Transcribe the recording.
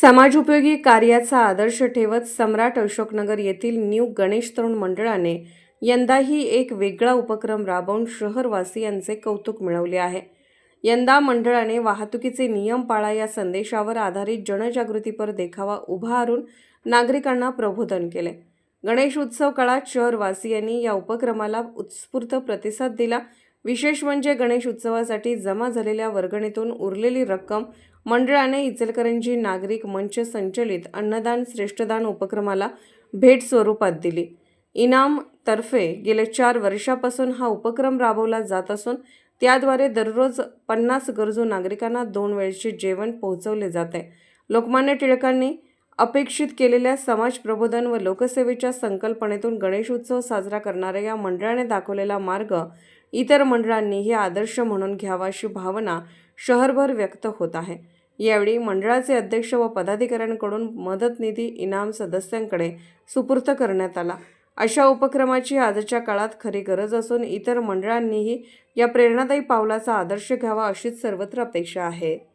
समाजोपयोगी कार्याचा आदर्श ठेवत सम्राट अशोकनगर येथील न्यू गणेश तरुण मंडळाने यंदाही एक वेगळा उपक्रम राबवून शहरवासियांचे कौतुक मिळवले आहे. यंदा मंडळाने वाहतुकीचे नियम पाळा या संदेशावर आधारित जनजागृतीपर देखावा उभारून नागरिकांना प्रबोधन केले. गणेश उत्सव काळात शहरवासियांनी या उपक्रमाला उत्स्फूर्त प्रतिसाद दिला. विशेष म्हणजे गणेश उत्सवासाठी जमा झालेल्या वर्गणीतून उरलेली रक्कम मंडळाने इचलकरंजी नागरिक मंच संचलित अन्नदान श्रेष्ठदान उपक्रमाला भेट स्वरूपात दिली. इनाम तर्फे गेल्या चार वर्षापासून हा उपक्रम राबवला जात असून त्याद्वारे दररोज पन्नास गरजू नागरिकांना दोन वेळचे जेवण पोहोचवले जाते. लोकमान्य टिळकांनी अपेक्षित केलेल्या समाज प्रबोधन व लोकसेवेच्या संकल्पनेतून गणेश उत्सव साजरा करणाऱ्या या मंडळाने दाखवलेला मार्ग इतर मंडळांनीही आदर्श म्हणून घ्यावा अशी भावना शहरभर व्यक्त होत आहे. यावेळी मंडळाचे अध्यक्ष व पदाधिकाऱ्यांकडून मदत निधी इनाम सदस्यांकडे सुपूर्त करण्यात आला. अशा उपक्रमाची आजच्या काळात खरी गरज असून इतर मंडळांनीही या प्रेरणादायी पावलाचा आदर्श घ्यावा अशीच सर्वत्र अपेक्षा आहे.